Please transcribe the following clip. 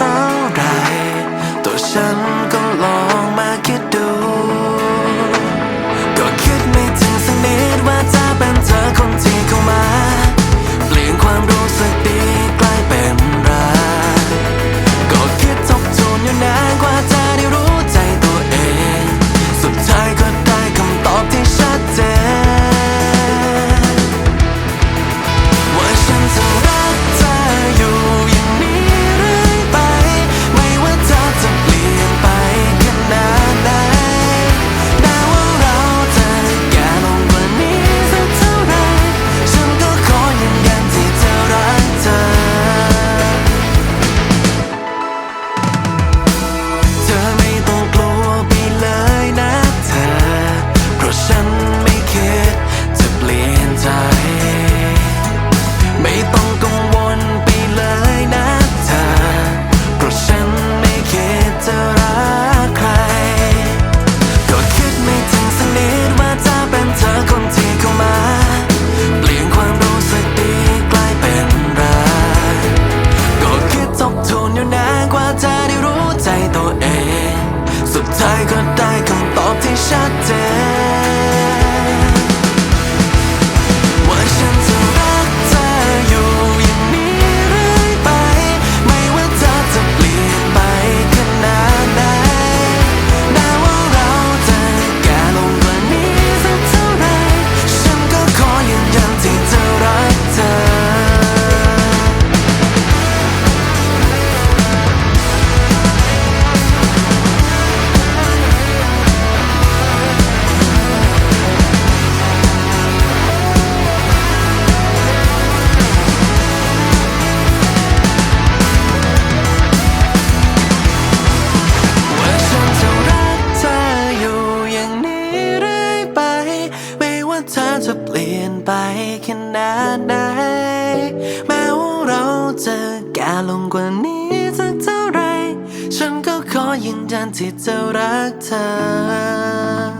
เท่าไรตัวฉันก็ลองมาคิดดู ขนาดไหน แม้ว่าเราจะแก่ลงกว่านี้สักเท่าไร ฉันก็ขอยืนยันที่จะรักเธอ